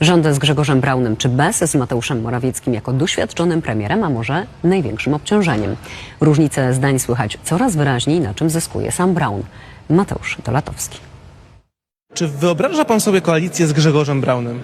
Rząd z Grzegorzem Braunem czy bez, z Mateuszem Morawieckim jako doświadczonym premierem, a może największym obciążeniem. Różnice zdań słychać coraz wyraźniej, na czym zyskuje sam Braun. Mateusz Dolatowski. Czy wyobraża pan sobie koalicję z Grzegorzem Braunem?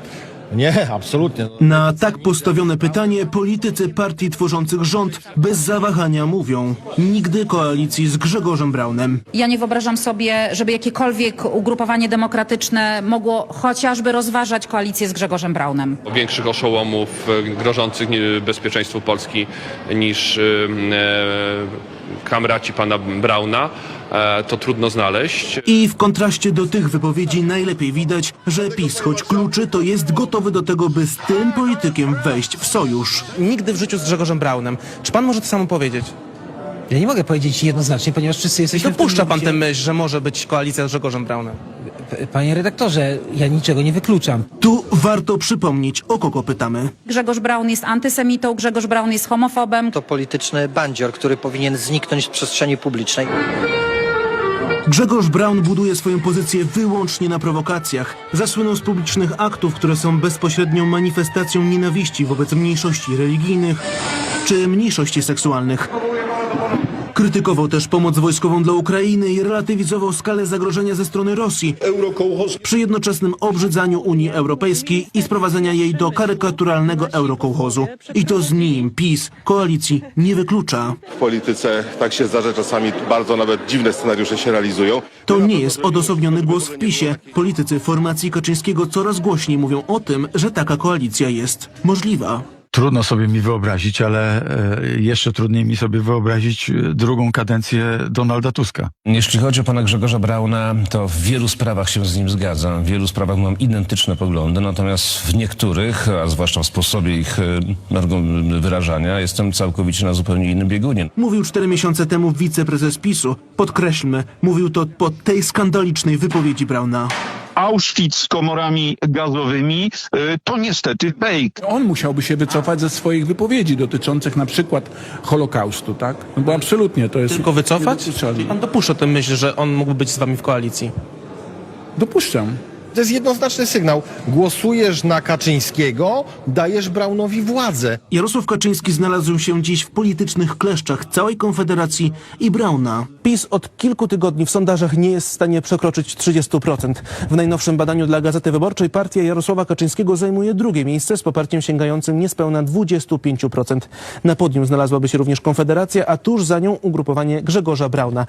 Nie, absolutnie. Na tak postawione pytanie politycy partii tworzących rząd bez zawahania mówią nigdy koalicji z Grzegorzem Braunem. Ja nie wyobrażam sobie, żeby jakiekolwiek ugrupowanie demokratyczne mogło chociażby rozważać koalicję z Grzegorzem Braunem. większych oszołomów e, grożących bezpieczeństwu Polski niż e, kamraci pana Brauna, e, to trudno znaleźć. I w kontraście do tych wypowiedzi najlepiej widać, że PiS choć kluczy, to jest gotowy do tego, by z tym politykiem wejść w sojusz. Nigdy w życiu z Grzegorzem Braunem. Czy pan może to samo powiedzieć? Ja nie mogę powiedzieć jednoznacznie, ponieważ wszyscy jesteśmy... w tym Dopuszcza pan tę myśl, że może być koalicja z Grzegorzem Braunem? Panie redaktorze, ja niczego nie wykluczam. Tu warto przypomnieć, o kogo pytamy. Grzegorz Braun jest antysemitą, Grzegorz Braun jest homofobem. To polityczny bandzior, który powinien zniknąć z przestrzeni publicznej. Grzegorz Braun buduje swoją pozycję wyłącznie na prowokacjach. Zasłynął z publicznych aktów, które są bezpośrednią manifestacją nienawiści wobec mniejszości religijnych czy mniejszości seksualnych. Krytykował też pomoc wojskową dla Ukrainy i relatywizował skalę zagrożenia ze strony Rosji przy jednoczesnym obrzydzaniu Unii Europejskiej i sprowadzenia jej do karykaturalnego eurokołchozu. I to z nim PiS koalicji nie wyklucza. W polityce tak się zdarza, czasami bardzo nawet dziwne scenariusze się realizują. To nie jest odosobniony głos w PiSie. Politycy formacji Kaczyńskiego coraz głośniej mówią o tym, że taka koalicja jest możliwa. Trudno sobie mi wyobrazić, ale e, jeszcze trudniej mi sobie wyobrazić e, drugą kadencję Donalda Tuska. Jeśli chodzi o pana Grzegorza Brauna, to w wielu sprawach się z nim zgadzam. W wielu sprawach mam identyczne poglądy, natomiast w niektórych, a zwłaszcza w sposobie ich e, wyrażania, jestem całkowicie na zupełnie innym biegunie. Mówił cztery miesiące temu wiceprezes PiSu. Podkreślmy, mówił to po tej skandalicznej wypowiedzi Brauna. Auschwitz z komorami gazowymi y, to niestety fake. On musiałby się wycofać ze swoich wypowiedzi dotyczących na przykład Holokaustu, tak? No bo absolutnie to jest... Tylko wycofać? Pan dopuszcza tę myśl, że on mógłby być z wami w koalicji? Dopuszczam. To jest jednoznaczny sygnał. Głosujesz na Kaczyńskiego, dajesz Braunowi władzę. Jarosław Kaczyński znalazł się dziś w politycznych kleszczach całej Konfederacji i Brauna. PiS od kilku tygodni w sondażach nie jest w stanie przekroczyć 30%. W najnowszym badaniu dla Gazety Wyborczej partia Jarosława Kaczyńskiego zajmuje drugie miejsce z poparciem sięgającym niespełna 25%. Na podium znalazłaby się również Konfederacja, a tuż za nią ugrupowanie Grzegorza Brauna.